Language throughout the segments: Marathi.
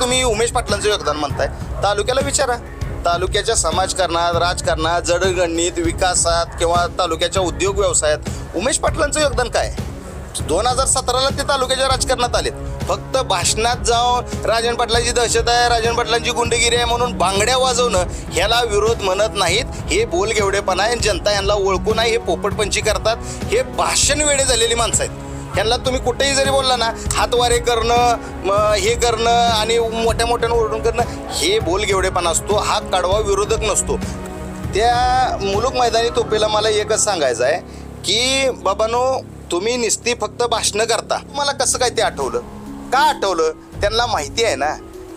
तुम्ही उमेश पाटलांचं योगदान म्हणताय. तालुक्याला विचारा. तालुक्याच्या समाजकारणात राजकारणात जडगणणीत विकासात किंवा तालुक्याच्या उद्योग व्यवसायात उमेश पाटलांचं योगदान काय? आहे? दोन हजार सतराला ते तालुक्याच्या राजकारणात आलेत. फक्त भाषणात जाऊन राजन पाटलांची दहशत आहे राजन पाटलांची गुंडगिरी आहे म्हणून बांगड्या वाजवणं ह्याला विरोध म्हणत नाहीत. हे बोल घेवडेपणा आहे जनता यांना ओळखू नाही हे पोपटपंची करतात. हे भाषण वेळे झालेली माणसं आहेत. ह्यांना तुम्ही कुठेही जरी बोलला ना हातवारे करणं मग हे करणं आणि मोठ्या मोठ्यानं ओरडून करणं हे बोलगेवडेपणा असतो हा कडवा विरोधक नसतो. त्या मुलुक मैदानी तोपेला मला एकच सांगायचं आहे की बाबानो तुम्ही निस्ती फक्त भाषणं करता. मला कसं काय ते आठवलं? का आठवलं? त्यांना माहिती आहे ना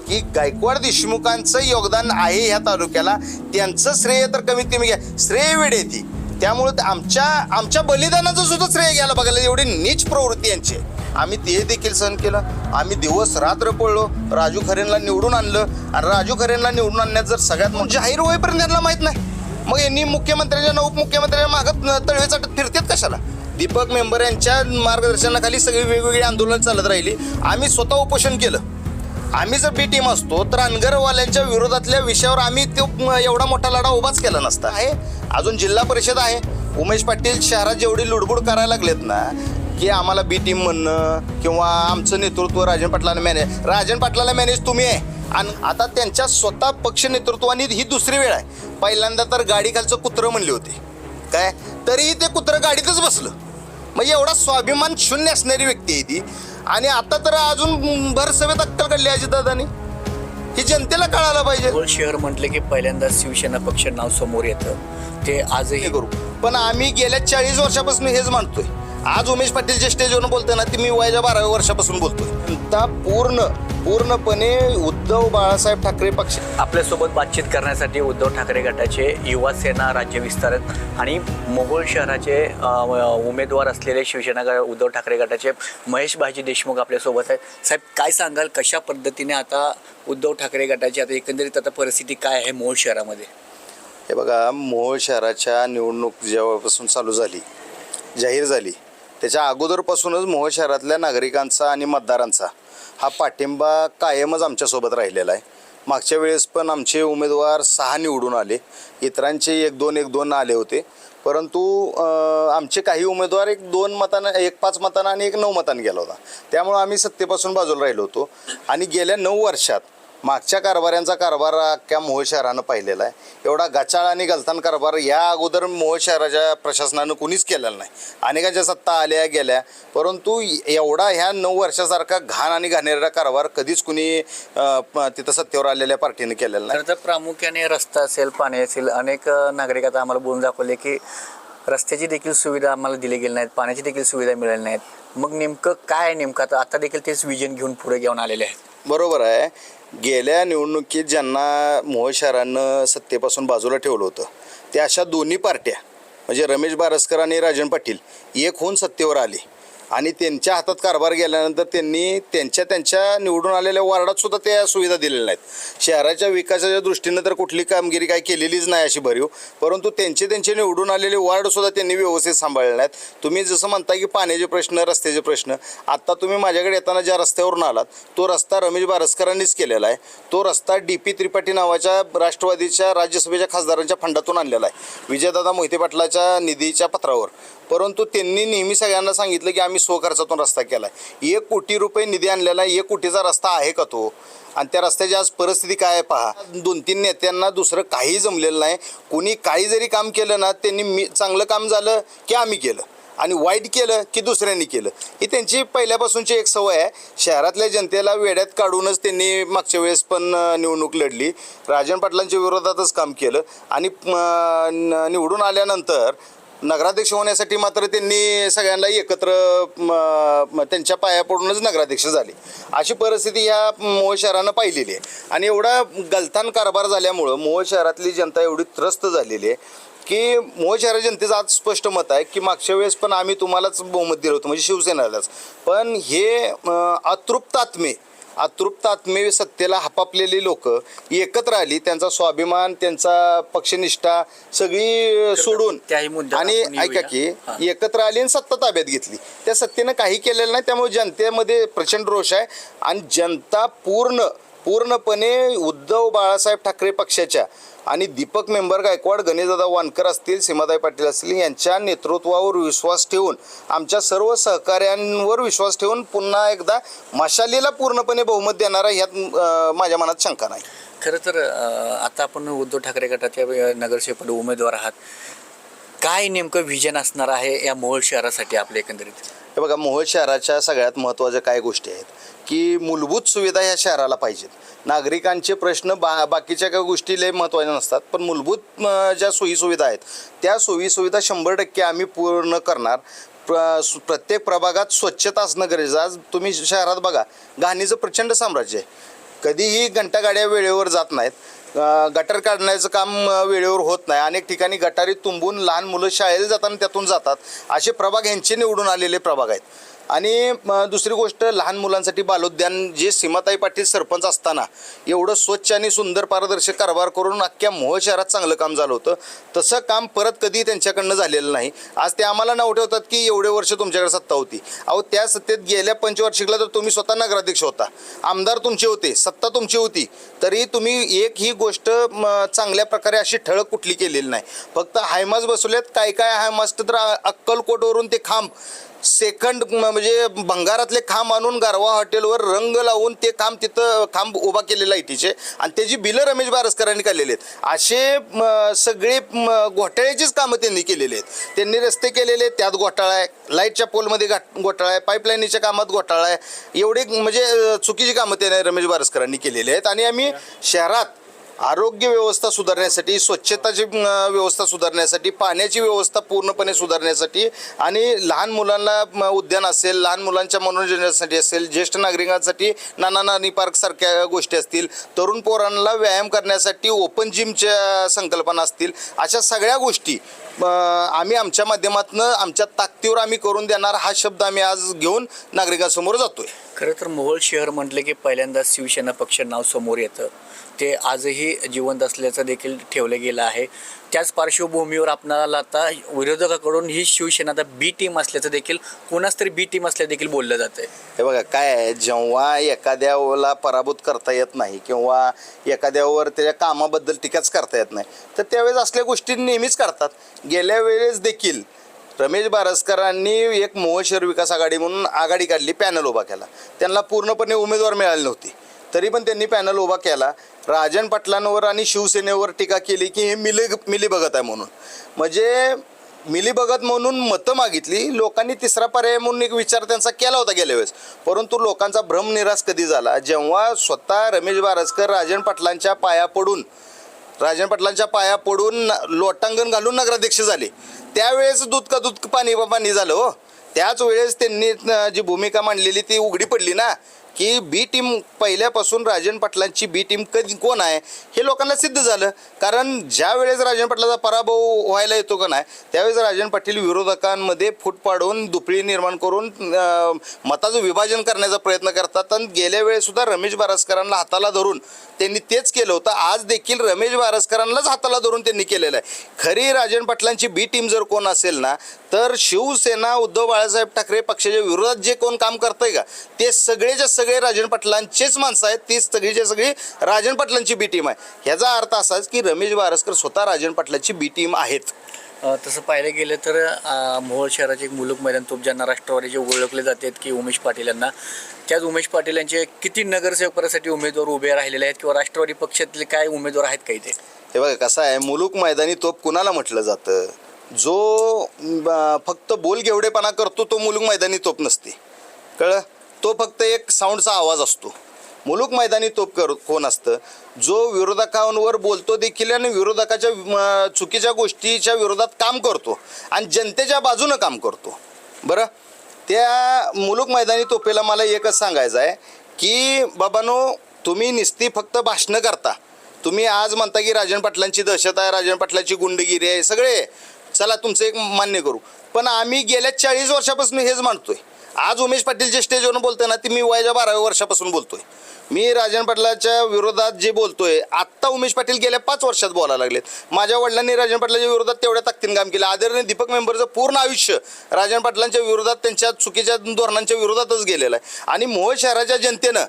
की गायकवाड देशमुखांचं योगदान आहे ह्या तालुक्याला त्यांचं श्रेय तर कमीत कमी घ्या. श्रेय वेळ येते त्यामुळे आमच्या आमच्या बलिदानाचं सुद्धा श्रेय घ्यायला बघायला एवढी नीच प्रवृत्ती यांची आम्ही ते देखील सहन केलं. आम्ही दिवस रात्र पळलो राजू खरेंना निवडून आणलं. आणि राजू खरेंना निवडून आणण्यात जर सगळ्यात मोठं जाहीर होईपर्यंत त्यांना माहीत नाही. मग यांनी मुख्यमंत्र्यांच्या ना उपमुख्यमंत्र्यांच्या मागत तळवे चाटत फिरतात कशाला? दीपक मेंबर यांच्या मार्गदर्शनाखाली सगळी वेगवेगळी आंदोलन चालत राहिली. आम्ही स्वतः उपोषण केलं. आम्ही जर बी टीम असतो तर अनगरवाल्यांच्या विरोधातल्या विषयावर आम्ही तो एवढा मोठा लढा उभाच केला नसता. आहे. अजून जिल्हा परिषद आहे. उमेश पाटील शहरात जेवढी लुडबुड करायला लागलेत ना की आम्हाला बी टीम म्हणणं किंवा आमचं नेतृत्व राजन पाटलाला मॅनेज राजन पाटलाला मॅनेज तुम्ही आहे. आणि आता त्यांच्या स्वतः पक्ष नेतृत्वाने ही दुसरी वेळ आहे. पहिल्यांदा तर गाडीखालचं कुत्रं म्हणले होते. काय? तरीही ते कुत्रं गाडीतच बसलं. म्हणजे एवढा स्वाभिमान शून्य असणारी व्यक्ती आहे ती. आणि आता तर अजून भरसवेत अक्कल काढली अजितदादानी ही जनतेला कळायला पाहिजे. मोहोळ शहर म्हटलं की पहिल्यांदा शिवसेना पक्ष नाव समोर येतं. ते आजही करू. पण आम्ही गेल्या चाळीस वर्षापासून हेच मानतोय. आज उमेश पाटील जे स्टेजवरून बोलतोय ना ते मी वयाच्या बाराव्या वर्षापासून बोलतोय. जनता पूर्ण पूर्णपणे उद्धव बाळासाहेब ठाकरे पक्ष आपल्यासोबत बातचीत करण्यासाठी उद्धव ठाकरे गटाचे युवा सेना राज्य विस्तारक आणि मोहोळ शहराचे उमेदवार असलेले शिवसेना उद्धव ठाकरे गटाचे महेश भाजी देशमुख आपल्यासोबत आहेत. साहेब काय सांगाल कशा पद्धतीने आता उद्धव ठाकरे गटाची आता एकंदरीत आता परिस्थिती काय आहे मोहोळ शहरामध्ये? हे बघा मोहोळ शहराच्या निवडणूक जेव्हापासून चालू झाली जाहीर झाली त्याच्या अगोदरपासूनच मोहोळ शहरातल्या नागरिकांचा आणि मतदारांचा हा पाठिंबा कायमच आमच्यासोबत राहिलेला आहे. मागच्या वेळेस पण आमचे उमेदवार सहा निवडून आले. इतरांचे एक दोन एक दोन आले होते. परंतु आमचे काही उमेदवार एक दोन मतानं एक पाच मतानं आणि एक नऊ मतानं गेला होता. त्यामुळं आम्ही सत्तेपासून बाजूला राहिलो होतो. आणि गेल्या नऊ वर्षात मागच्या कारभाऱ्यांचा कारभार अख्ख्या मोहोळ शहरानं पाहिलेला आहे. एवढा गचाळ आणि गलतान कारभार या अगोदर मोहोळ शहराच्या प्रशासनानं कुणीच केलेला नाही. अनेकांच्या सत्ता आल्या गेल्या. परंतु एवढा ह्या नऊ वर्षासारखा घाण आणि घाणेरडा कारभार कधीच कुणी तिथं सत्तेवर आलेल्या पार्टीने केलेला नाही. तर प्रामुख्याने रस्ता असेल पाणी असेल अनेक नागरिक आता आम्हाला बोलून दाखवले की रस्त्याची देखील सुविधा आम्हाला दिली गेली नाहीत पाण्याची देखील सुविधा मिळाली नाहीत. मग नेमकं काय नेमकं? आता आता देखील तेच विजन घेऊन पुढे घेऊन आलेले आहेत. बरोबर आहे. गेल्या निवडणुकीत ज्यांना मोहोळ शहरानं सत्तेपासून बाजूला ठेवलं होतं त्या अशा दोन्ही पार्ट्या म्हणजे रमेश बारसकर आणि राजन पाटील एक होऊन सत्तेवर आले. आणि त्यांच्या हातात कारभार गेल्यानंतर त्यांनी त्यांच्या त्यांच्या निवडून आलेल्या वार्डात सुद्धा त्या सुविधा दिलेल्या नाहीत. शहराच्या विकासाच्या दृष्टीनं तर कुठली कामगिरी काय केलेलीच नाही अशी भरीव. परंतु त्यांचे त्यांचे निवडून आलेले वार्डसुद्धा त्यांनी व्यवस्थित सांभाळले नाहीत. तुम्ही जसं म्हणता की पाण्याचे प्रश्न रस्त्याचे प्रश्न आत्ता तुम्ही माझ्याकडे येताना ज्या रस्त्यावरून आलात तो रस्ता रमेश बारसकरांनीच केलेला आहे. तो रस्ता डी पी त्रिपाठी नावाच्या राष्ट्रवादीच्या राज्यसभेच्या खासदारांच्या फंडातून आणलेला आहे. विजयदादा मोहिते पाटलाच्या निधीच्या पत्रावर. परंतु त्यांनी नेहमी सगळ्यांना सांगितलं की आम्ही स्वखर्चातून रस्ता केला आहे एक कोटी रुपये निधी आणलेला आहे एक कोटीचा रस्ता आहे का तो? आणि त्या रस्त्याची आज परिस्थिती काय आहे पहा. दोन तीन नेत्यांना दुसरं काही जमलेलं नाही. कुणी काही जरी काम केलं ना त्यांनी मी चांगलं काम झालं की आम्ही केलं. आणि वाईट केलं की दुसऱ्यांनी केलं. ही त्यांची पहिल्यापासूनची एक सवय आहे. शहरातल्या जनतेला वेड्यात काढूनच त्यांनी मागच्या वेळेस पण निवडणूक लढली. राजन पाटलांच्या विरोधातच काम केलं. आणि निवडून आल्यानंतर नगराध्यक्ष होण्यासाठी मात्र त्यांनी सगळ्यांना एकत्र म, त्यांच्या पाया पडूनच नगराध्यक्ष झाले. अशी परिस्थिती ह्या मोहोळ शहरानं पाहिलेली आहे. आणि एवढा गलथान कारभार झाल्यामुळं मोहोळ शहरातली जनता एवढी त्रस्त झालेली आहे की मोहोळ शहरा जनतेचं आज स्पष्ट मत आहे की मागच्या वेळेस पण आम्ही तुम्हालाच बहुमत दिलं होतं म्हणजे शिवसेनेलाच. पण हे अतृप्तात्मे अतृप्त आत्मे अतृप्त आत्मे सत्तेला हपापलेली लोक एकत्र आली त्यांचा स्वाभिमान त्यांचा पक्षनिष्ठा सगळी सोडून त्याही मुद्द्यावर आणि आपण ऐका की. हां. एकत्र आली आणि सत्ता ताब्यात घेतली त्या सत्तेनं काही केलेलं नाही त्यामुळे जनतेमध्ये प्रचंड रोष आहे आणि जनता पूर्ण पूर्णपणे उद्धव बाळासाहेब ठाकरे पक्षाच्या आणि दीपक मेंबर गायकवाड गणेशदादा वानकर असतील सीमाताई पाटील असतील यांच्या नेतृत्वावर विश्वास ठेवून आमच्या सर्व सहकाऱ्यांवर विश्वास ठेवून पुन्हा एकदा मशालीला पूर्णपणे बहुमत देणारा ह्यात माझ्या मनात शंका नाही. खरं तर आता आपण उद्धव ठाकरे गटाच्या अं, नगरसेवक उमेदवार आहात. काय नेमकं विजन असणार आहे या मोहोळ शहरासाठी आपल्या एकंदरीत? हे बघा मोहोळ शहराच्या सगळ्यात महत्त्वाच्या काय गोष्टी आहेत? की मूलभूत सुविधा ह्या शहराला पाहिजेत. नागरिकांचे प्रश्न बा बाकीच्या काही गोष्टी लय महत्त्वाच्या नसतात पण मूलभूत ज्या सोयीसुविधा आहेत त्या सोयीसुविधा शंभर टक्के आम्ही पूर्ण करणार. प्र प्रत्येक प्रभागात स्वच्छता असणं गरजेचं आज तुम्ही शहरात बघा घाणीचं प्रचंड साम्राज्य आहे. कधीही घंटागाड्या वेळेवर जात नाहीत. गटर काढण्याचं काम वेळेवर होत नाही. अनेक ठिकाणी गटारी तुंबून लहान मुलं शाळेला जाताना त्यातून जातात. असे प्रभाग ह्यांचे निवडून आलेले प्रभाग आहेत. आणि दुसरी गोष्ट लहान मुलांसाठी बालोद्यान जे सीमाताई पाटील सरपंच असताना एवढं स्वच्छ आणि सुंदर पारदर्शक कारभार करून अख्ख्या मोह शहरात चांगलं काम झालं होतं. तसं काम परत कधी त्यांच्याकडनं झालेलं नाही. आज ते आम्हाला नाव ठेवतात की एवढे वर्ष तुमच्याकडे सत्ता होती. अहो त्या सत्तेत गेल्या पंचवार्षिकला तर तुम्ही स्वतः नगराध्यक्ष होता. आमदार तुमचे होते सत्ता तुमची होती. तरी तुम्ही एक ही गोष्ट चांगल्या प्रकारे अशी ठळक कुठली केलेली नाही. फक्त हायमास बसवलेत काय काय हायमास तर अक्कलकोटवरून ते खांब सेकंड म- म्हणजे भंगारातले खांब आणून गारवा हॉटेलवर रंग लावून ते खांब तिथं खांब उभा केलेला आहे तिचे. आणि त्याची बिलं रमेश बारसकरांनी काढलेली आहेत. असे सगळे घोटाळ्याचीच कामं त्यांनी केलेली आहेत. त्यांनी रस्ते केलेले आहेत त्यात घोटाळा आहे. लाईटच्या पोलमध्ये घाट घोटाळा आहे. पाईपलाईनीच्या कामात घोटाळा आहे. एवढी म्हणजे चुकीची कामं त्याने रमेश बारसकरांनी केलेली आहेत. आणि आम्ही शहरात आरोग्य व्यवस्था सुधारण्यासाठी स्वच्छताची व्यवस्था सुधारण्यासाठी पाण्याची व्यवस्था पूर्णपणे सुधारण्यासाठी आणि लहान मुलांना उद्यान असेल लहान मुलांच्या मनोरंजनासाठी असेल ज्येष्ठ नागरिकांसाठी नाना नानी पार्क सारख्या गोष्टी असतील तरुण पोरांना व्यायाम करण्यासाठी ओपन जिमच्या संकल्पना असतील अशा सगळ्या गोष्टी आम्ही आमच्या माध्यमातून आमच्या ताकदीवर आम्ही करून देणार हा शब्द आम्ही आज घेऊन नागरिकांसमोर जातोय. खरं तर मोहोळ शहर म्हटलं की पहिल्यांदा शिवसेना पक्ष नाव समोर येतं. ते आजही जिवंत असल्याचं देखील ठेवलं गेलं आहे. त्याच पार्श्वभूमीवर आपणाला आता विरोधकाकडून ही शिवसेना आता बी टीम असल्याचं देखील कोणाच तरी बी टीम असल्या देखील बोललं जातं हे बघा काय आहे जेव्हा एखाद्याला पराभूत करता येत नाही किंवा एखाद्यावर त्याच्या कामाबद्दल टीकाच करता येत नाही तर त्यावेळेस असल्या गोष्टी नेहमीच करतात. गेल्या वेळेस देखील रमेश बारसकरांनी एक मोह शहर विकास आघाडी म्हणून आघाडी काढली पॅनल उभा केला. त्यांना पूर्णपणे उमेदवार मिळाली नव्हती. तरी पण त्यांनी पॅनल उभा केला. राजन पाटलांवर आणि शिवसेनेवर टीका केली की हे मिली मिली बघत आहे म्हणून. म्हणजे मिली बघत म्हणून मतं मागितली लोकांनी तिसरा पर्याय म्हणून एक विचार त्यांचा केला होता गेल्या वेळेस. परंतु लोकांचा भ्रम निराश कधी झाला? जेव्हा स्वतः रमेश बारसकर राजन पाटलांच्या पाया पडून राजन पाटलांच्या पाया पडून लोटांगण घालून नगराध्यक्ष झाले. त्यावेळेस दूध का दूध पाणी पाणी झालं हो. त्याच वेळेस त्यांनी जी भूमिका मांडलेली ती उघडी पडली ना की बी टीम पहिल्यापासून राजन पाटलांची बी टीम कधी कोण आहे हे लोकांना सिद्ध झालं. कारण ज्या वेळेस राजन पाटलाचा पराभव व्हायला येतो का नाही त्यावेळेस राजन पाटील विरोधकांमध्ये फूट पाडून दुपळी निर्माण करून मताचं विभाजन करण्याचा प्रयत्न करतात आणि गेल्या वेळेसुद्धा रमेश बारसकरांना हाताला धरून त्यांनी तेच केलं होतं. आज देखील रमेश बारसकरांनाच हाताला धरून त्यांनी केलेलं आहे. खरी राजन पाटलांची बी टीम जर कोण असेल ना तर शिवसेना उद्धव बाळासाहेब ठाकरे पक्षाच्या विरोधात जे कोण काम करतंय का ते सगळेच्या सगळे राजन पाटलांचेच माणसं आहेत ती सगळीच्या सगळी राजन पाटलांची बी टीम आहे. ह्याचा अर्थ असाच की रमेश बारसकर स्वतः राजन पाटलांची बी टीम आहेत. तसं पाहायला गेलं तर मोहोळ शहराचे एक मुलुक मैदान तोप ज्यांना राष्ट्रवादीचे ओळखले जातात की उमेश पाटील यांना त्याच उमेश पाटील यांचे किती नगरसेवक पदासाठी उमेदवार उभे राहिलेले आहेत किंवा राष्ट्रवादी पक्षातले काय उमेदवार आहेत काही ते हे बघा कसं आहे मुलूक मैदानी तोप कुणाला म्हटलं जातं? जो फक्त बोल घेवडेपणा करतो तो मुलूक मैदानी तोप नसते. कळलं? तो फक्त एक साऊंडचा आवाज असतो. मुलूक मैदानी तोप कर कोण असतं? जो विरोधकांवर बोलतो देखील आणि विरोधकाच्या चुकीच्या गोष्टीच्या विरोधात काम करतो आणि जनतेच्या बाजूनं काम करतो. बरं? त्या मुलूक मैदानी तोपेला मला एकच सांगायचं आहे की बाबानो तुम्ही निस्ती फक्त भाषणं करता. तुम्ही आज म्हणता की राजन पाटलांची दहशत आहे राजन पाटलांची गुंडगिरी आहे सगळे. चला तुमचं एक मान्य करू. पण आम्ही गेल्या चाळीस वर्षापासून हेच मानतोय. आज उमेश पाटील जे स्टेजवरून बोलतोय ना ती मी वयाच्या बाराव्या वर्षापासून बोलतोय. मी राजन पाटलाच्या विरोधात जे बोलतोय आत्ता उमेश पाटील गेल्या पाच वर्षात बोलायला लागलेत. माझ्या वडिलांनी राजन पाटलाच्या विरोधात तेवढ्या ताकदीन काम केलं. आदरणीय दीपक मेंबरचं पूर्ण आयुष्य राजन पाटलांच्या विरोधात त्यांच्या चुकीच्या धोरणांच्या विरोधातच गेलेलं आहे. आणि मोहोळ शहराच्या जनतेनं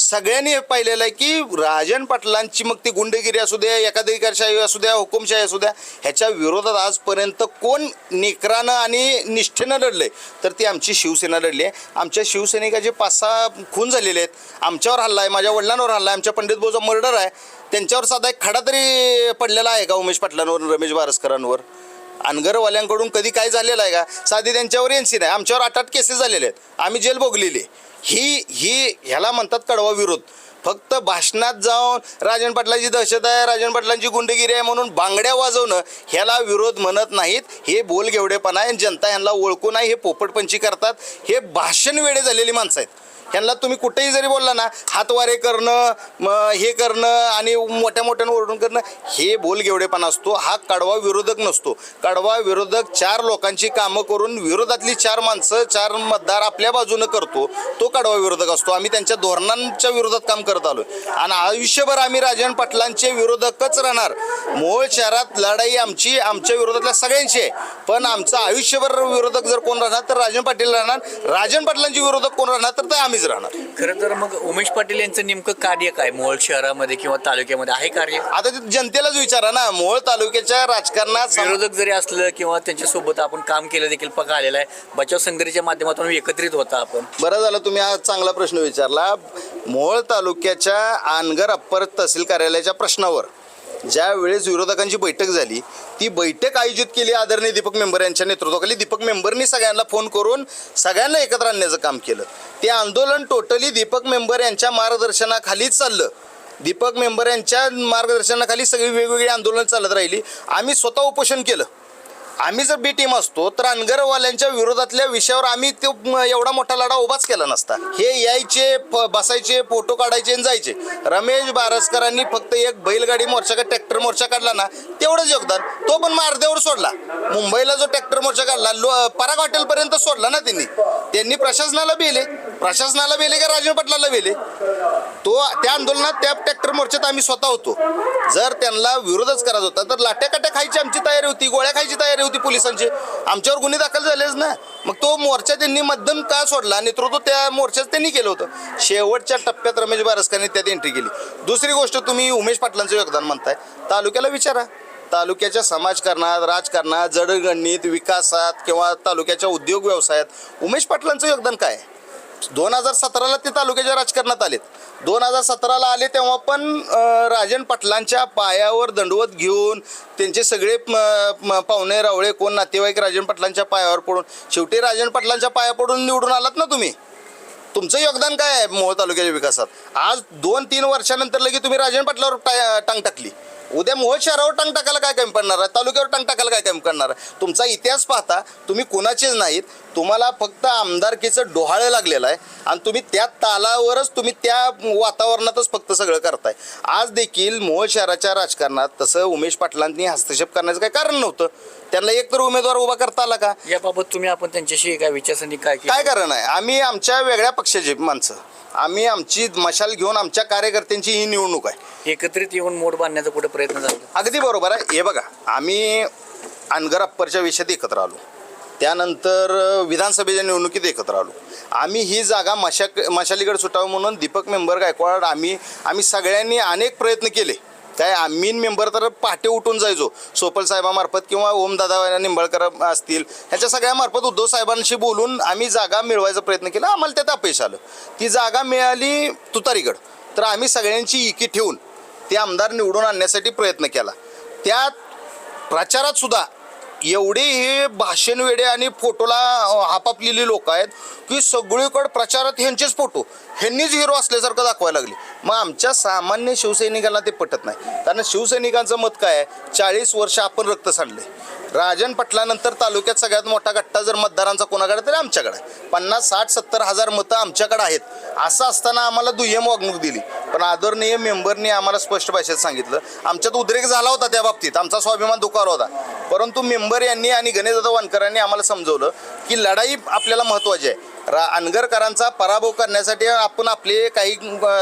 सगळ्यांनी हे पाहिलेलं आहे की राजन पाटलांची मग ती गुंडगिरी असू द्या एकाधिकारशाही असू द्या हुकुमशाही असू द्या ह्याच्या विरोधात आजपर्यंत कोण निकरानं आणि निष्ठेनं लढले तर ती आमची शिवसेना लढली आहे. आमच्या शिवसैनिकाचे पाच सहा खून झालेले आहेत आमच्यावर हल्ला आहे माझ्या वडिलांवर हल्ला आहे आमच्या पंडित भाऊचा मर्डर आहे त्यांच्यावर साधा एक खडा तरी पडलेला आहे का उमेश पाटलांवर रमेश बारसकरांवर? अनगरवाल्यांकडून कधी काय झालेलं आहे का? साधी त्यांच्यावर एन सी नाही आमच्यावर आठ आठ केसेस झालेले आहेत. आम्ही जेल भोगलेली ही ही ह्याला म्हणतात कडवा विरोध. फक्त भाषणात जाऊन राजन पाटलांची दहशत आहे राजन पाटलांची गुंडगिरी आहे म्हणून बांगड्या वाजवणं ह्याला विरोध म्हणत नाहीत. हे बोलगेवडेपणा आहे जनता ह्यांना ओळखू नाही हे पोपटपंची करतात. हे भाषण वेळे झालेली माणसं आहेत. ह्यांना तुम्ही कुठेही जरी बोलला ना हातवारे करणं हे करणं आणि मोठ्या मोठ्यानं ओरडून करणं हे बोलगेवडेपणा असतो. हा कडवा विरोधक नसतो. कडवा विरोधक चार लोकांची कामं करून विरोधातली चार माणसं चार मतदार आपल्या बाजूनं करतो तो कडवा विरोधक असतो. आम्ही त्यांच्या धोरणांच्या विरोधात काम करत आलो आणि आयुष्यभर आम्ही राजन पाटलांचे विरोधकच राहणार. मूळ शहरात लढाई आमची आमच्या विरोधातल्या सगळ्यांची आहे. पण आमचं आयुष्यभर विरोधक जर कोण राहणार तर राजन पाटील राहणार. राजन पाटलांचे विरोधक कोण राहणार तर ते आम्हीच राहणार. खरं तर मग उमेश पाटील यांचं नेमकं कार्य काय? मोहोळ शहरामध्ये किंवा तालुक्यामध्ये आहे कार्य? आता ते जनतेलाच विचारा ना. मोहोळ तालुक्याच्या राजकारणात सम- विरोधक जरी असलं किंवा त्यांच्यासोबत आपण काम केलं देखील पका आलेलं आहे बचाव संघटनेच्या माध्यमातून एकत्रित होता आपण. बरं झालं तुम्ही हा चांगला प्रश्न विचारला. मोहोळ तालुक्याच्या आनगर अप्पर तहसील कार्यालयाच्या प्रश्नावर ज्या वेळेस विरोधकांची बैठक झाली ती बैठक आयोजित केली आदरणीय दीपक मेंबर यांच्या नेतृत्वाखाली. दीपक मेंबरनी सगळ्यांना फोन करून सगळ्यांना एकत्र आणण्याचं काम केलं. ते आंदोलन टोटली दीपक मेंबर यांच्या मार्गदर्शनाखालीच चाललं. दीपक मेंबर यांच्या मार्गदर्शनाखाली सगळी वेगवेगळी आंदोलनं चालत राहिली. आम्ही स्वतः उपोषण केलं. आम्ही जर बी टीम असतो तर अनगरवाल्यांच्या विरोधातल्या विषयावर आम्ही तो एवढा मोठा लढा उभाच केला नसता. हे यायचे बसायचे फोटो काढायचे आणि जायचे. रमेश बारसकरांनी फक्त एक बैलगाडी मोर्चा का ट्रॅक्टर मोर्चा काढला ना तेवढंच योगदान. तो पण मारदेवर सोडला. मुंबईला जो ट्रॅक्टर मोर्चा काढला लो पराग हॉटेलपर्यंत सोडला ना त्यांनी. त्यांनी प्रशासनाला बेले. प्रशासनाला वेले का राजीव पाटलाला वेले? तो त्या आंदोलनात त्या ट्रॅक्टर मोर्चात आम्ही स्वतः होतो. जर त्यांना विरोधच करायचा होता तर लाट्या काट्या खायची आमची तयारी होती गोळ्या खायची तयारी होती पोलिसांची. आमच्यावर गुन्हे दाखल झालेच ना. मग तो मोर्चा त्यांनी मध्यम का सोडला? नेतृत्व त्या मोर्चात त्यांनी केलं होतं. शेवटच्या टप्प्यात रमेश बारसकरांनी त्यात एंट्री केली. दुसरी गोष्ट तुम्ही उमेश पाटलांचं योगदान म्हणताय. तालुक्याला विचारा. तालुक्याच्या समाजकारणात राजकारणात जडगणणीत विकासात किंवा तालुक्याच्या उद्योग व्यवसायात उमेश पाटलांचं योगदान काय? आहे दोन हजार सतराला ते तालुक्याच्या राजकारणात आलेत. दोन हजार सतराला आले तेव्हा पण राजन पाटलांच्या पायावर दंडवत घेऊन त्यांचे सगळे पाहुणे रावळे कोण नातेवाईक राजन पाटलांच्या पायावर पडून शेवटी राजन पाटलांच्या पाया पडून निवडून आलात ना तुम्ही? तुमचं योगदान काय आहे मोहोळ तालुक्याच्या विकासात? आज दोन तीन वर्षानंतर लगे तुम्ही राजन पाटलावर टांग टाकली. उद्या मोहोळ शहरावर टंग टाकायला काय कमी पडणार आहे? तालुक्यावर टंग टाकायला काय कमी पडणार आहे? तुमचा इतिहास पाहता तुम्ही कोणाचेच नाहीत. तुम्हाला फक्त आमदारकीचं डोहाळं लागलेलं आहे. आणि तुम्ही त्या तालावरच तुम्ही त्या वातावरणातच फक्त सगळं करताय. आज देखील मोहोळ शहराच्या राजकारणात तसं उमेश पाटलांनी हस्तक्षेप करण्याचं काही कारण नव्हतं. त्यांना एक तर उमेदवार उभा करता आला का? याबाबत तुम्ही आपण त्यांच्याशी काय विचारसरणी काय केली? काय कारण आहे? आम्ही आमच्या वेगळ्या पक्षाचे माणसं. आम्ही आमची मशाल घेऊन आमच्या कार्यकर्त्यांची ही निवडणूक आहे. एकत्रित येऊन मोड बांधण्याचा कुठे प्रयत्न झाला? अगदी बरोबर आहे. हे बघा आम्ही अनगर अप्परच्या विषयात एकत्र आलो. त्यानंतर अ, विधानसभेच्या निवडणुकीत एकत्र आलो. आम्ही ही जागा मशा मशालीकडे सुटावं म्हणून दीपक मेंबर गायकवाड आम्ही आम्ही सगळ्यांनी अनेक प्रयत्न केले. काय आम्ही मेंबर तर पहाटे उठून जायचो. सोपल साहेबामार्फत किंवा ओमदादा निंबाळकर असतील ह्याच्या सगळ्यामार्फत उद्धव साहेबांशी बोलून आम्ही जागा मिळवायचा प्रयत्न केला. आम्हाला त्यात अपयश आलं. ती जागा मिळाली तुतारीगड. तर आम्ही सगळ्यांची इकी ठेवून ते आमदार निवडून आणण्यासाठी प्रयत्न केला. त्यात प्रचारात सुद्धा एवढे हे भाषण वेडे आणि फोटोला हापापलेली लोक आहेत की सगळीकडे प्रचारात ह्यांचेच फोटो. ह्यांनीच हिरो असल्यासारखं दाखवायला लागले. मग आमच्या सामान्य शिवसैनिकांना ते पटत नाही. कारण शिवसैनिकांचं मत काय आहे? चाळीस वर्ष आपण रक्त सांडले. राजन पटलानंतर तालुक्यात सगळ्यात मोठा गट्टा जर मतदारांचा कोणाकडे तरी आमच्याकडे. पन्नास साठ सत्तर हजार मतं आमच्याकडे आहेत. असं असताना आम्हाला दुय्यम वागणूक दिली. पण आदरणीय मेंबरनी आम्हाला स्पष्ट भाषेत सांगितलं. आमच्यात उद्रेक झाला होता त्या बाबतीत. आमचा स्वाभिमान दुखावला होता. परंतु मेंबर यांनी आणि गणेशदादा वानकरांनी आम्हाला समजवलं की लढाई आपल्याला महत्त्वाची आहे. रा अनगरकरांचा पराभव करण्यासाठी आपण आपले काही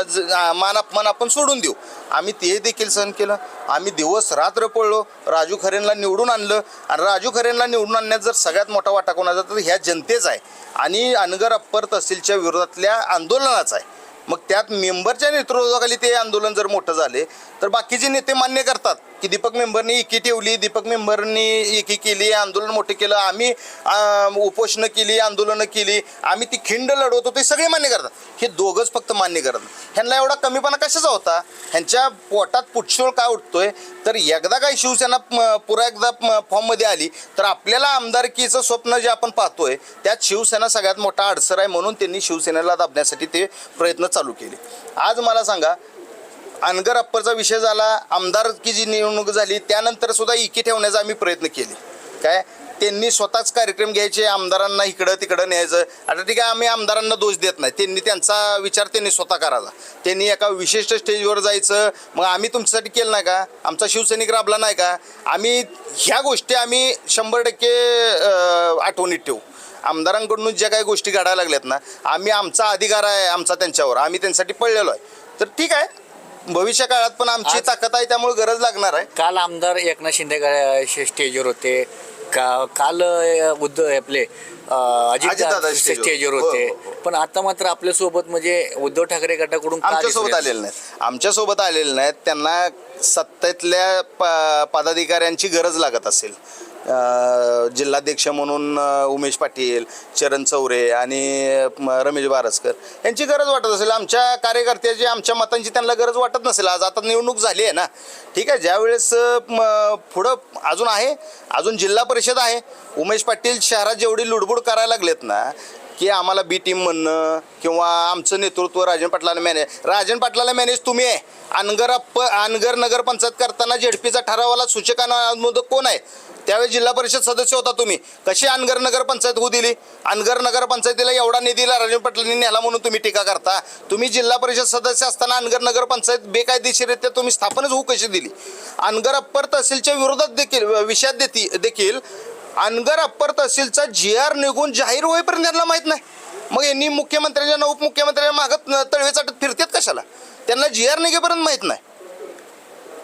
ज- मान अपमान आपण सोडून देऊ. आम्ही ते देखील सहन केलं. आम्ही दिवस रात्र पळलो राजू खरेंना निवडून आणलं. आणि राजू खरेंना निवडून आणण्यात जर सगळ्यात मोठा वाटा कोणाचा तर ह्या जनतेचा आहे. आणि अनगर अप्पर तहसीलच्या विरोधातल्या आंदोलनाचा आहे. मग त्यात मेंबरच्या नेतृत्वाखाली ते आंदोलन जर मोठं झाले तर बाकीचे नेते मान्य करतात की दीपक मेंबरनी एकी ठेवली दीपक मेंबरनी एकी केली आंदोलन मोठे केलं आम्ही उपोषणं केली आंदोलनं केली आम्ही ती खिंड लढवतो ते सगळे मान्य करतात. हे दोघंच फक्त मान्य करत ह्यांना एवढा कमीपणा कशाचा होता? ह्यांच्या पोटात पुटशोळ काय उठतोय? तर एकदा काय शिवसेना पुरा एकदा फॉर्ममध्ये आली तर आपल्याला आमदारकीचं स्वप्न जे आपण पाहतोय त्यात शिवसेना सगळ्यात मोठा अडसर आहे म्हणून त्यांनी शिवसेनेला दाबण्यासाठी ते प्रयत्न चालू केले. आज मला सांगा अनगर अप्परचा विषय झाला आमदारकी जी निवडणूक झाली त्यानंतर सुद्धा इकी ठेवण्याचा आम्ही प्रयत्न केले. काय? त्यांनी स्वतःच कार्यक्रम घ्यायचे आमदारांना इकडं तिकडं न्यायचं. आता ठीक आहे आम्ही आमदारांना दोष देत नाही. त्यांनी त्यांचा विचार त्यांनी स्वतः करायचा त्यांनी एका विशिष्ट स्टेजवर जायचं. मग आम्ही तुमच्यासाठी केलं नाही का? आमचा शिवसैनिक राबला नाही का? आम्ही ह्या गोष्टी आम्ही शंभर टक्के आठवणीत ठेवू. आमदारांकडून ज्या काही गोष्टी घडायला लागल्यात ना आम्ही आमचा अधिकार आहे आमचा त्यांच्यावर. आम्ही त्यांच्यासाठी पडलेलो आहे. तर ठीक आहे. भविष्य काळात पण आमची ताकद आहे त्यामुळे गरज लागणार आहे. काल आमदार एकनाथ शिंदे गा- स्टेजवर होते. का काल उद्धव आपले अजितदादा अजितदादा स्टेजवर. स्टेजवर हो, होते. हो, हो. पण आता मात्र आपल्यासोबत म्हणजे उद्धव ठाकरे गटाकडून का आमच्यासोबत दिसले आलेले नाहीत. आमच्यासोबत आलेले नाहीत. त्यांना सत्तेतल्या प पदाधिकाऱ्यांची गरज लागत असेल. जिल्हाध्यक्ष म्हणून उमेश पाटील चरण चौरे आणि रमेश बारसकर यांची गरज वाटत असेल. आमच्या कार्यकर्त्याची आमच्या मतांची त्यांना गरज वाटत नसेल. आज आता निवडणूक झाली आहे ना. ठीक आहे ज्यावेळेस म, पुढं अजून आहे अजून जिल्हा परिषद आहे. उमेश पाटील शहरात जेवढी लुडबुड करायला लागलेत ना की आम्हाला बी टीम म्हणणं किंवा आमचं नेतृत्व राजन पाटलाला मॅनेज राजन पाटलाला मॅनेज तुम्ही आहे. अनगर अप्प अनगर नगर पंचायत करताना जेडपीचा ठरावाला सूचकांमध्ये कोण आहे? त्यावेळी जिल्हा परिषद सदस्य होता तुम्ही. कशी अनगर नगर पंचायत होऊ दिली? अनगर नगर पंचायतीला एवढा निधीला राजन पाटलांनी नेला म्हणून तुम्ही टीका करता. तुम्ही जिल्हा परिषद सदस्य असताना अनगर नगर पंचायत बेकायदेशीरित्या तुम्ही स्थापनच होऊ कशी दिली? अनगर अप्पर तहसीलच्या विरोधात देखील विषयात देती देखील अनगर अप्पर तहसीलचा जी आर निघून जाहीर होईपर्यंत त्यांना माहीत नाही. मग यांनी मुख्यमंत्र्यांच्या ना उपमुख्यमंत्र्यांच्या मागत तळवे चाटत फिरतात कशाला? त्यांना जी आर निघेपर्यंत माहीत नाही.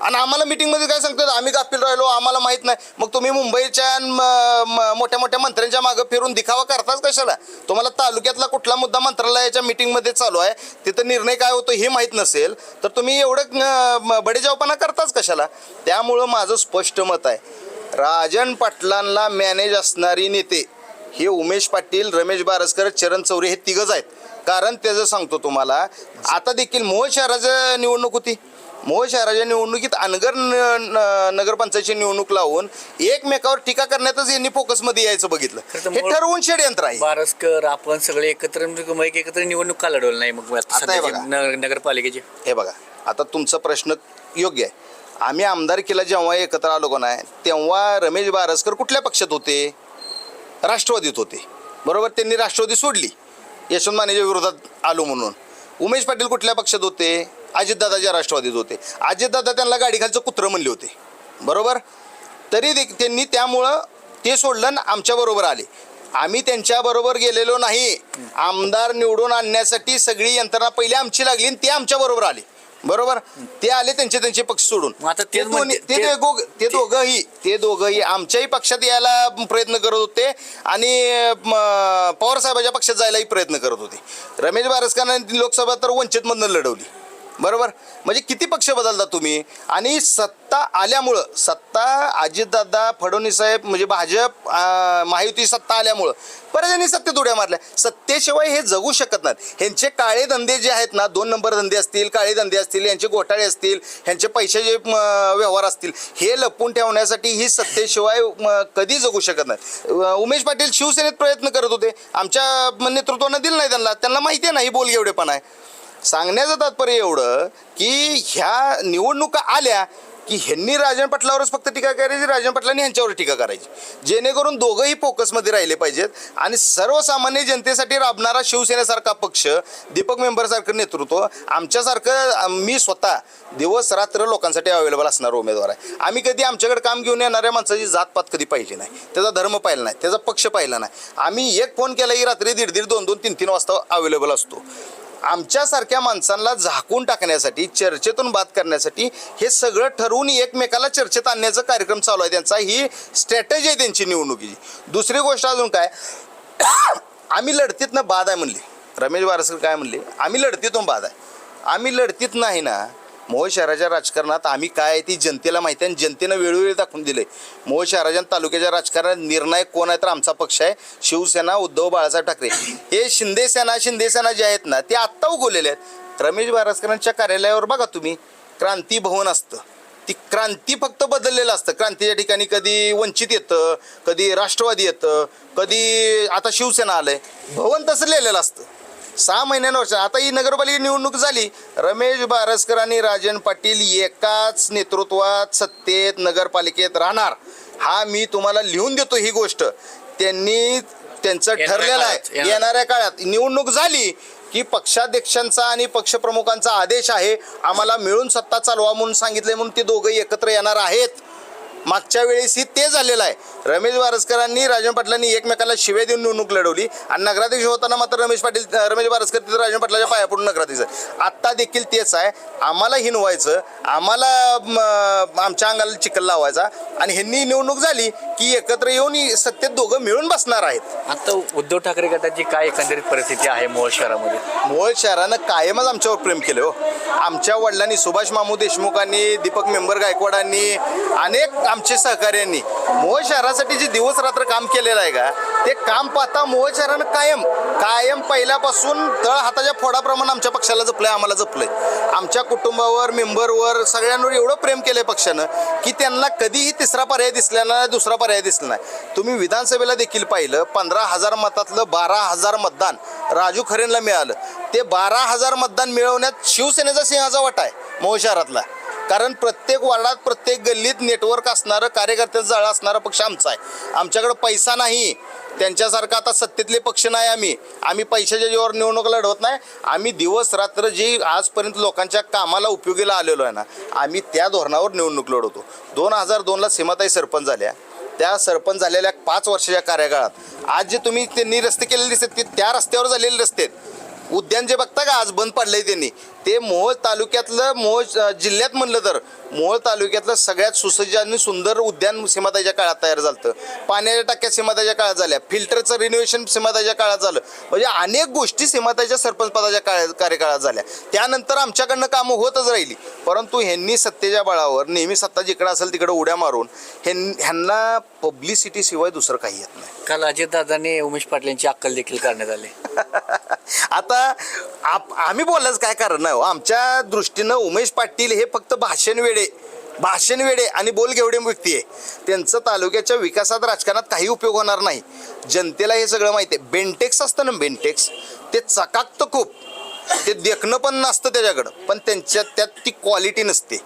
आणि आम्हाला मिटिंगमध्ये काय सांगतात? आम्ही गाफील राहिलो आम्हाला माहीत नाही. मग तुम्ही मुंबईच्या म- मोठ्या मोठ्या मंत्र्यांच्या मागं फिरून दिखावा करताच कशाला? तुम्हाला तालुक्यातला कुठला मुद्दा मंत्रालयाच्या मिटिंगमध्ये चालू आहे? तिथं निर्णय काय होतो हे माहीत नसेल तर तुम्ही एवढं बडेजावपणा करताच कशाला? त्यामुळं माझं स्पष्ट मत आहे. राजन पाटलांना मॅनेज असणारी नेते हे उमेश पाटील रमेश बारसकर चरण चौरे हे तिघच आहेत. कारण त्याचं सांगतो तुम्हाला आता देखील मोहोळ शहराचं निवडणूक होती. मोहोळ शहराच्या निवडणुकीत अनगर नगरपंचायतची निवडणूक लावून एकमेकावर टीका करण्यातच यांनी फोकसमध्ये यायचं बघितलं. हे ठरवून षडयंत्र आहे. बारसकर आपण सगळे एकत्र मग एक एकत्र निवडणूक का लढवलं नाही मग नगरपालिकेची? हे बघा आता तुमचा प्रश्न योग्य आहे. आम्ही आमदारकीला जेव्हा एकत्र आलो का नाही तेव्हा रमेश बारसकर कुठल्या पक्षात होते? राष्ट्रवादीत होते. बरोबर? त्यांनी राष्ट्रवादी सोडली. यशवंत मानेच्या विरोधात आलो म्हणून. उमेश पाटील कुठल्या पक्षात होते? अजितदादाच्या राष्ट्रवादीत होते. अजितदादा त्यांना गाडीखालचं कुत्रं म्हणले होते. बरोबर? तरी देख त्यांनी त्यामुळं ते सोडलं आणि आमच्याबरोबर आले. आम्ही त्यांच्याबरोबर गेलेलो नाही. आमदार निवडून आणण्यासाठी सगळी यंत्रणा पहिली आमची लागली आणि ते आमच्याबरोबर आले. बरोबर? ते आले त्यांचे त्यांचे पक्ष सोडून. मग आता ते तेच दोन्ही- म्हणते- ते ते- दोघं- ते दोघंही ते दोघंही आमच्याही पक्षात यायला प्रयत्न करत होते आणि म, पवार साहेबाच्या पक्षात जायलाही प्रयत्न करत होते. रमेश बारसकरांनी लोकसभा तर वंचितमधनं लढवली. बरोबर? म्हणजे किती पक्ष बदलता तुम्ही? आणि सत्ता आल्यामुळं सत्ता अजितदादा फडणवीस साहेब म्हणजे भाजप महायुती सत्ता आल्यामुळं बऱ्याच यांनी सत्तेत उड्या मारल्या. सत्तेशिवाय हे जगू शकत नाहीत. ह्यांचे काळे धंदे जे आहेत ना दोन नंबर धंदे असतील काळे धंदे असतील यांचे घोटाळे असतील ह्यांचे पैशाचे व्यवहार असतील हे लपवून ठेवण्यासाठी ही सत्तेशिवाय कधी जगू शकत नाही उमेश पाटील शिवसेनेत प्रयत्न करत होते. आमच्या नेतृत्वानं दिलं नाही त्यांना. त्यांना माहिती आहे नाही ही एवढे पण आहे. सांगण्याचं तात्पर्य एवढं की ह्या निवडणुका आल्या की ह्यांनी राजन पाटलावरच फक्त टीका करायची राजन पाटलांनी ह्यांच्यावर टीका करायची. जेणेकरून दोघंही फोकसमध्ये राहिले पाहिजेत आणि सर्वसामान्य जनतेसाठी राबणारा शिवसेनेसारखा पक्ष दीपक मेंबरसारखं नेतृत्व आमच्यासारखं मी स्वतः दिवस रात्र लोकांसाठी अवेलेबल असणार उमेदवार आहे. आम्ही कधी आमच्याकडे काम घेऊन येणाऱ्या माणसाची जातपात कधी पाहिली नाही. त्याचा धर्म पाहिला नाही त्याचा पक्ष पाहिला नाही. आम्ही एक फोन केला की रात्री दीड दीड दोन दोन तीन तीन वाजता अवेलेबल असतो. आमच्यासारख्या माणसांना झाकून टाकण्यासाठी चर्चेतून बात करण्यासाठी हे सगळं ठरवून एकमेकाला चर्चेत आणण्याचा कार्यक्रम चालू आहे. त्यांचा ही स्ट्रॅटेजी आहे त्यांची निवडणुकीची. दुसरी गोष्ट अजून काय? आम्ही लढतीतनं बाद आहे म्हणली. रमेश बारसकर काय म्हणले? आम्ही लढतीतून बाद आहे. आम्ही लढतीत नाही ना मोहोळ शहराच्या राजकारणात आम्ही काय आहे ती जनतेला माहिती आहे आणि जनतेनं वेळोवेळी दाखवून दिले मोहोळ शहराच्या तालुक्याच्या राजकारणात निर्णायक कोण आहे तर आमचा पक्ष आहे शिवसेना उद्धव बाळासाहेब ठाकरे. हे शिंदेसेना शिंदेसेना जे आहेत ना ते आत्ता उगवलेले आहेत. रमेश बारसकरांच्या कार्यालयावर बघा तुम्ही क्रांती भवन असतं. ती क्रांती फक्त बदललेलं असतं. क्रांतीच्या ठिकाणी कधी वंचित येतं कधी राष्ट्रवादी येतं कधी आता शिवसेना आलं आहे भवन तसं लिहिलेलं असतं. सहा महिन्यांवर आता ही नगरपालिका निवडणूक झाली. रमेश बारसकर आणि राजन पाटील एकाच नेतृत्वात सत्तेत नगरपालिकेत राहणार. हा मी तुम्हाला लिहून देतो ही गोष्ट. त्यांनी त्यांचं ठरलेलं आहे. येणाऱ्या काळात. निवडणूक झाली की पक्षाध्यक्षांचा आणि पक्षप्रमुखांचा आदेश आहे. आम्हाला मिळून सत्ता चालवा म्हणून सांगितले म्हणून ते दोघं एकत्र येणार आहेत. मागच्या वेळेस ही ते झालेलं आहे. रमेश बारसकरांनी राजन पाटलांनी एकमेकाला शिव्या देऊन निवडणूक लढवली आणि नगराध्यक्ष होताना मात्र रमेश पाटील रमेश बारसकर तिथं राजन पाटलाच्या पाया पडून नगराध्यक्ष. आत्ता देखील तेच आहे. आम्हाला हिनवायचं आम्हाला आमच्या अंगाला चिखल लावायचा आणि ह्यांनी निवडणूक झाली की एकत्र येऊन ही सत्तेत दोघं मिळून बसणार आहेत. आता उद्धव ठाकरे गटाची काय एकंदरीत परिस्थिती आहे मोहोळ शहरामध्ये? मोहोळ शहरानं कायमच आमच्यावर प्रेम केलं हो. आमच्या वडिलांनी सुभाष मामू देशमुखांनी दीपक मेंबर गायकवाडांनी अनेक आमचे सहकार्यांनी. मोहोळ शहरासाठी जे दिवस रात्र काम केलेलं आहे का ते काम पाहता मोहोळ शहरानं कायम कायम पहिल्यापासून तळ हाताच्या फोडाप्रमाणे आमच्या पक्षाला जपलंय आम्हाला जपलंय. आमच्या कुटुंबावर मेंबरवर सगळ्यांवर एवढं प्रेम केलंय पक्षानं की त्यांना कधीही तिसरा पर्याय दिसला नाही दुसरा पर्याय दिसला नाही. तुम्ही विधानसभेला देखील पाहिलं पंधरा हजार मतातलं बारा हजार मतदान राजू खरेंना मिळालं. ते बारा हजार मतदान मिळवण्यात शिवसेनेचा सिंहाचा वाटा आहे मोहोळ शहरातला. कारण प्रत्येक वार्डात प्रत्येक गल्लीत नेटवर्क असणारं कार्यकर्त्याचं जाळं असणारा पक्ष आमचा आहे. आमच्याकडं पैसा नाही. त्यांच्यासारखा आता सत्तेतले पक्ष नाही आम्ही. आम्ही पैशाच्या जीवावर निवडणूक लढवत नाही. आम्ही दिवस रात्र जी आजपर्यंत लोकांच्या कामाला उपयोगीला आलेलो आहे ना आम्ही त्या धोरणावर निवडणूक लढवतो. दोन हजार दोनला सीमाताई सरपंच झाल्या. त्या सरपंच झालेल्या पाच वर्षाच्या कार्यकाळात. आज जे तुम्ही त्यांनी रस्ते केलेले दिसतात ते त्या रस्त्यावर झालेले रस्ते आहेत. उद्यान जे बघता का आज बंद पाडलंय त्यांनी. ते मोहोळ तालुक्यातलं मोहोळ जिल्ह्यात म्हणलं तर मोहोळ तालुक्यातलं सगळ्यात सुसज्ज आणि सुंदर उद्यान सीमाताईच्या काळात तयार झालं पाण्याच्या टाक्या सीमाताईच्या काळात झाल्या. फिल्टरचं रिनोव्हेशन सीमाताईच्या काळात झालं. म्हणजे अनेक गोष्टी सीमाताईच्या सरपंच पदाच्या काळ कार्यकाळात झाल्या. त्यानंतर आमच्याकडनं कामं होतच राहिली. परंतु ह्यांनी सत्तेच्या बळावर नेहमी सत्ता जिकडं असेल तिकडं उड्या मारून ह्यां ह्यांना पब्लिसिटी शिवाय दुसरं काही येत नाही. काल अजितदादांनी उमेश पाटील यांची अक्कल देखील करण्यात आली. आता आप आम्ही बोलायचं काय कारण नाही हो? आमच्या दृष्टीनं उमेश पाटील हे फक्त भाषण वेडे भाषण वेडे आणि बोलगेवडे व्यक्ती आहे. त्यांचं तालुक्याच्या विकासात राजकारणात काही उपयोग होणार नाही. जनतेला हे सगळं माहिती आहे. बेंटेक्स असतं ना बेंटेक्स ते चकाकतं खूप. ते देखणं पण नसतं त्याच्याकडं. पण त्यांच्यात त्यात ती क्वालिटी नसते.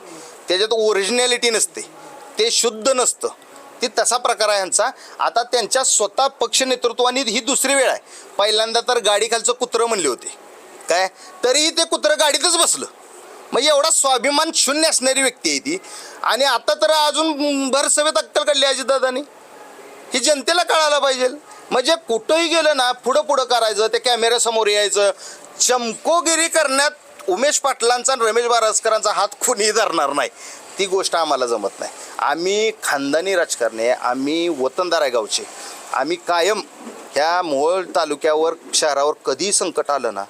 त्याच्यात ओरिजिनॅलिटी नसते. ते शुद्ध नसतं. ती तसा प्रकार आहे यांचा. आता त्यांच्या स्वतः पक्ष नेतृत्वाने ही दुसरी वेळ आहे. पहिल्यांदा तर गाडीखालचं कुत्रं म्हणले होते. काय? तरीही ते कुत्रं गाडीतच बसलं. मग एवढा स्वाभिमान शून्य असणारी व्यक्ती आहे ती. आणि आता तर अजून भरसवेत अक्कल काढली अजितदादानी. ही जनतेला कळायला पाहिजे. म्हणजे कुठंही गेलं ना पुढं पुढं करायचं त्या कॅमेऱ्यासमोर यायचं. चमकोगिरी करण्यात उमेश पाटलांचा आणि रमेश बारसकरांचा हात कुणीही धरणार नाही. ती गोष्ट आम्हाला जमत नाही. आम्ही खानदानी राजकारणी आहे. आम्ही वतनदार आहे गावचे. आम्ही कायम ह्या मोहोळ तालुक्यावर शहरावर कधीही संकट आलं ना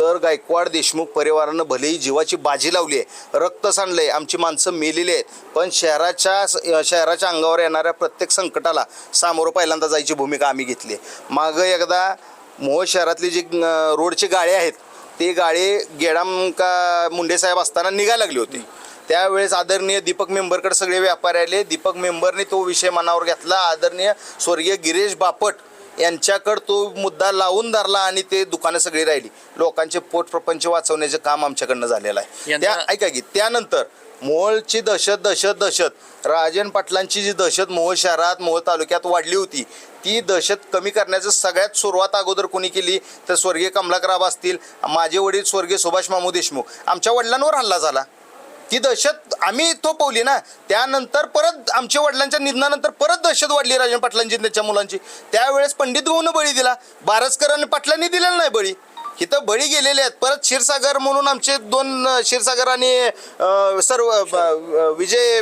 तर गायकवाड देशमुख परिवारानं भलेही जीवाची बाजी लावली आहे रक्त सांडलंय आमची माणसं मेलेली आहेत पण शहराच्या शहराच्या अंगावर येणाऱ्या प्रत्येक संकटाला सामोरं पहिल्यांदा जायची भूमिका आम्ही घेतली आहे. मागं एकदा मोहोळ शहरातली जी रोडची गाळे आहेत ते गाळे गेडाम का मुंडे साहेब असताना निघायला लागली होती. त्यावेळेस आदरणीय दीपक मेंबरकडे सगळे व्यापारी आले. दीपक मेंबरने तो विषय मनावर घेतला. आदरणीय स्वर्गीय गिरीश बापट यांच्याकडं तो मुद्दा लावून धरला आणि ते दुकानं सगळी राहिली. लोकांचे पोट प्रपंच वाचवण्याचं काम आमच्याकडनं झालेलं आहे. त्या ऐका की त्यानंतर मोहोळची दहशत दहशत दहशत. राजन पाटलांची जी दहशत मोहोळ शहरात मोहोळ तालुक्यात वाढली होती ती दहशत कमी करण्याचं सगळ्यात सुरुवात अगोदर कोणी केली तर स्वर्गीय कमलाकराब असतील माझे वडील स्वर्गीय सुभाष मामू देशमुख. आमच्या वडिलांवर हल्ला झाला. ती दहशत आम्ही थोपवली ना त्यानंतर परत आमच्या वडिलांच्या निधनानंतर परत दहशत वाढली राजन पाटलांची त्याच्या मुलांची. त्यावेळेस पंडित भाऊनं बळी दिला बारसकर आणि पाटलांनी दिलेला नाही बळी. इथं बळी गेलेले आहेत. परत क्षीरसागर म्हणून आमचे दोन क्षीरसागर आणि सर्व विजय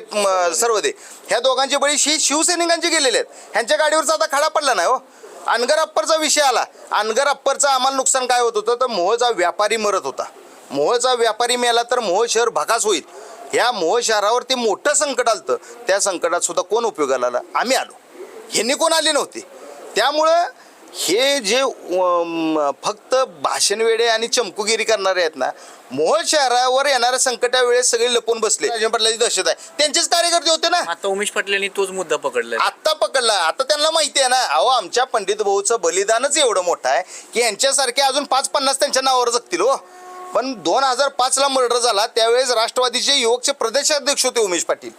सर्वदे. ह्या दोघांचे बळी ही शिवसैनिकांचे गेलेले आहेत. ह्यांच्या गाडीवरचा आता खडा पडला नाही हो. अनगर अप्परचा विषय आला. अनगर अप्परचा आम्हाला नुकसान काय होत होतं? तर मोहचा व्यापारी मरत होता. मोहचा व्यापारी मेला तर मोह शहर भकास होईल. ह्या मोह शहरावरती मोठं संकट आलं त्या संकटात सुद्धा कोण उपयोगाला आला? आम्ही आलो. ह्यांनी कोण आले नव्हते? त्यामुळं हे जे फक्त भाषण वेडे आणि चमकुगिरी करणारे आहेत ना मोहोळ शहरावर येणाऱ्या संकटा वेळेस सगळे लपून बसले. राजन पाटलाची दहशत आहे. त्यांचेच कार्यकर्ते होते ना. आता उमेश पाटील यांनी तोच मुद्दा पकडलाय आत्ता पकडला. आता त्यांना माहिती आहे ना अहो आमच्या पंडित भाऊचं बलिदानच एवढं मोठं आहे की यांच्यासारखे अजून पाच पन्नास त्यांच्या नावावर जगतील हो. पण दोन हजार पाचला मर्डर झाला त्यावेळेस राष्ट्रवादीचे युवकचे प्रदेशाध्यक्ष होते उमेश पाटील.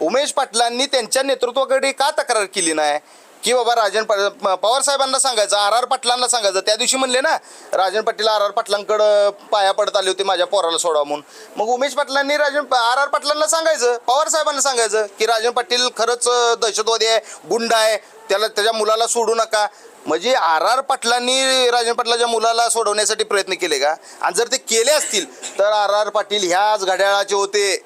उमेश पाटलांनी त्यांच्या नेतृत्वाकडे का तक्रार केली नाही? की बाबा राजन पा- पवार साहेबांना सांगायचं आर आर पाटलांना सांगायचं. त्या दिवशी म्हणले ना राजन पाटील आर आर पाटलांकडं पाया पडत आले होते माझ्या पोराला सोडा म्हणून. मग उमेश पाटलांनी राजन आर आर पाटलांना सांगायचं पवार साहेबांना सांगायचं की राजन पाटील खरंच दहशतवादी आहे गुंड आहे त्याला त्याच्या मुलाला सोडू नका. म्हणजे आर आर पाटलांनी राजन पाटलाच्या मुलाला सोडवण्यासाठी प्रयत्न केले का? आणि जर ते केले असतील तर आर आर पाटील ह्याच घड्याळाचे होते.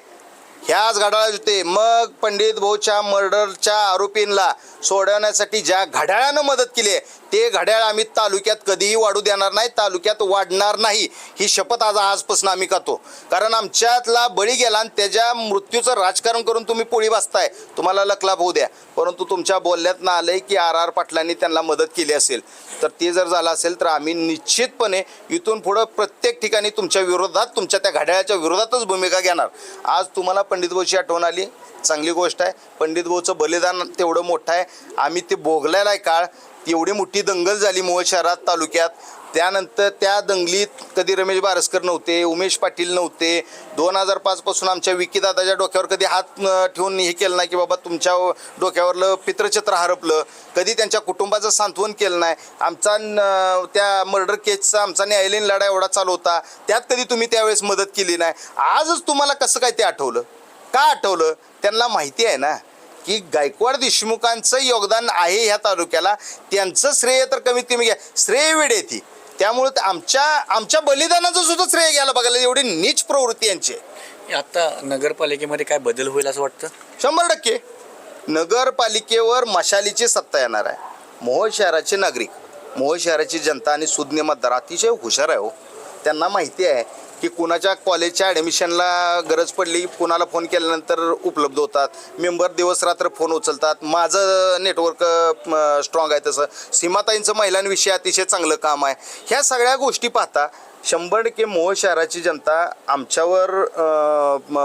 ह्याच घड्याळाचे होते. मग पंडित भाऊच्या मर्डरच्या आरोपींना सोडवण्यासाठी ज्या घड्याळानं मदत केली आहे ते घड्याळ आम्ही तालुक्यात कधीही वाढू देणार नाही तालुक्यात वाढणार नाही. ही शपथ आज आजपासून आम्ही खातो. कारण आमच्यातला बळी गेला आणि त्याच्या मृत्यूचं राजकारण करून तुम्ही पोळी बसताय तुम्हाला लकलाभ होऊ द्या. परंतु तुमच्या बोलण्यात ना आलंय की आर आर पाटलांनी त्यांना मदत केली असेल तर ते जर झालं असेल तर आम्ही निश्चितपणे इथून पुढं प्रत्येक ठिकाणी तुमच्या विरोधात तुमच्या त्या घड्याळाच्या विरोधातच भूमिका घेणार. आज तुम्हाला पंडित भाऊची आठवण आली. चांगली गोष्ट आहे. पंडित भाऊचं बलिदान तेवढं मोठं आहे. आम्ही ते भोगलेला आहे काळ. एवढी मोठी दंगल झाली मोहोळ शहरात तालुक्यात. त्यानंतर त्या दंगलीत कधी रमेश बारसकर नव्हते उमेश पाटील नव्हते. दोन हजार पाचपासून आमच्या विकीदादाच्या डोक्यावर कधी हात ठेवून हे केलं नाही की बाबा तुमच्या डोक्यावरलं पित्रचित्र हरपलं. कधी त्यांच्या कुटुंबाचं सांत्वन केलं नाही. आमचा न- त्या मर्डर केसचा आमचा न्यायालयीन लढा एवढा चालू होता. त्यात कधी तुम्ही त्यावेळेस मदत केली नाही. आजच तुम्हाला कसं काय ते आठवलं? का आठवलं? त्यांना माहिती आहे ना. की गायकवाड देशमुखांचं योगदान आहे ह्या तालुक्याला. त्यांचं श्रेय तर कमीत कमी घ्या. श्रेय वेळ ती त्यामुळे आमच्या आमच्या बलिदानाचं सुद्धा श्रेय घ्यायला बघायला एवढी नीच प्रवृत्ती यांची. आता नगरपालिकेमध्ये काय बदल होईल असं वाटतं? शंभर टक्के. नगरपालिकेवर मशालीची सत्ता येणार आहे. मोहोळ शहराचे नागरिक मोहोळ शहराची जनता आणि सुज्ञ मतदार अतिशय हुशार आहे हो. त्यांना माहिती आहे की कुणाच्या कॉलेजच्या ॲडमिशनला गरज पडली कुणाला फोन केल्यानंतर उपलब्ध होतात. मेंबर दिवस रात्र फोन उचलतात. माझं नेटवर्क स्ट्रॉंग आहे तसं. सीमाताईंचं महिलांविषयी अतिशय चांगलं काम आहे. ह्या सगळ्या गोष्टी पाहता शंभर टक्के मोह शहराची जनता आमच्यावर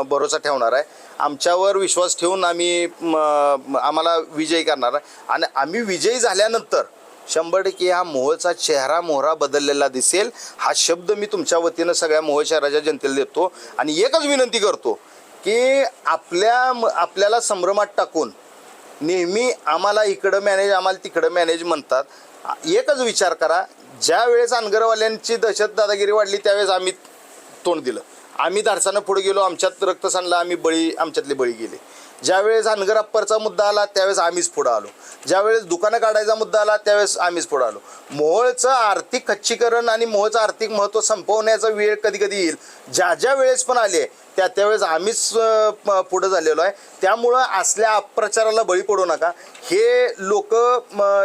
भरोसा ठेवणार आहे. आमच्यावर विश्वास ठेवून आम्ही आम्हाला विजयी करणार आहे. आणि आम्ही विजयी झाल्यानंतर शंभर टक्के हा मोहचा चेहरा मोहरा बदललेला दिसेल. हा शब्द मी तुमच्या वतीनं सगळ्या मोह शहराच्या जनतेला देतो आणि एकच विनंती करतो की आपल्या आपल्याला संभ्रमात टाकून नेहमी आम्हाला इकडं मॅनेज आम्हाला तिकडं मॅनेज म्हणतात. एकच विचार करा ज्या वेळेस अनगरवाल्यांची दहशत दादागिरी वाढली त्यावेळेस आम्ही तोंड दिलं. आम्ही धाडसानं पुढे गेलो आमच्यात रक्त सांडलं आम्ही बळी आमच्यातले बळी गेले. ज्यावेळेस अनगर अप्परचा मुद्दा आला त्यावेळेस आम्हीच पुढं आलो. ज्यावेळेस दुकानं काढायचा मुद्दा आला त्यावेळेस आम्हीच पुढं आलो. मोहोळचं आर्थिक खच्चीकरण आणि मोहोळचं आर्थिक महत्त्व संपवण्याचा वेळ कधी कधी येईल? ज्या ज्या वेळेस पण आले त्या त्यावेळेस आम्हीच पुढं झालेलो आहे. त्यामुळं असल्या अपप्रचाराला बळी पडू नका. हे लोक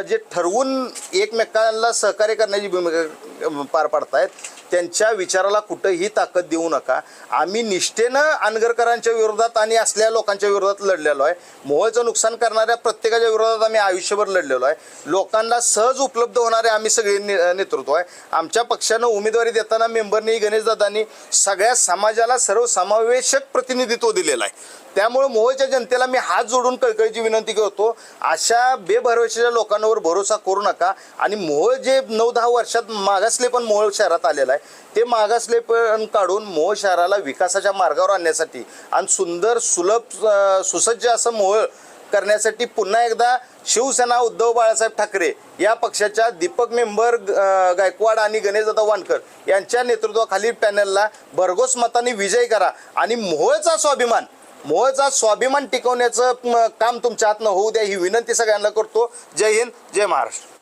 जे ठरवून एकमेकांना सहकार्य करण्याची भूमिका पार पाडत आहेत त्यांच्या विचाराला कुठंही ताकद देऊ नका. आम्ही निष्ठेनं अनगरकरांच्या विरोधात आणि असल्या लोकांच्या विरोधात लढलेलो आहे. मोहळचं नुकसान करणाऱ्या प्रत्येकाच्या विरोधात आम्ही आयुष्यभर लढलेलो आहे. लोकांना सहज उपलब्ध होणारे आम्ही सगळे ने- नेतृत्व आहे. आमच्या पक्षानं उमेदवारी देताना मेंबरनी गणेशदादांनी सगळ्या समाजाला सर्वसमावेशक प्रतिनिधित्व दिलेलं आहे. त्यामुळे मोहोळच्या जनतेला मी हात जोडून कळकळीची विनंती करतो अशा बेभरवशाच्या लोकांवर भरोसा करू नका. आणि मोहोळ जे नऊ दहा वर्षात मागासले पण मोहोळ शहरात आलेलं आहे ते मागासले पण काढून मोहोळ शहराला विकासाच्या मार्गावर आणण्यासाठी आणि सुंदर सुलभ सुसज्ज असं मोहोळ करण्यासाठी पुन्हा एकदा शिवसेना उद्धव बाळासाहेब ठाकरे या पक्षाच्या दीपक मेंबर गायकवाड आणि गणेशदादा वानकर यांच्या नेतृत्वाखालील पॅनलला भरघोस मताने विजय करा आणि मोहोळचा स्वाभिमान मोहचा स्वाभिमान टिकवण्याचं काम तुमच्या हातनं होऊ द्या ही विनंती सगळ्यांना करतो. जय हिंद जय महाराष्ट्र.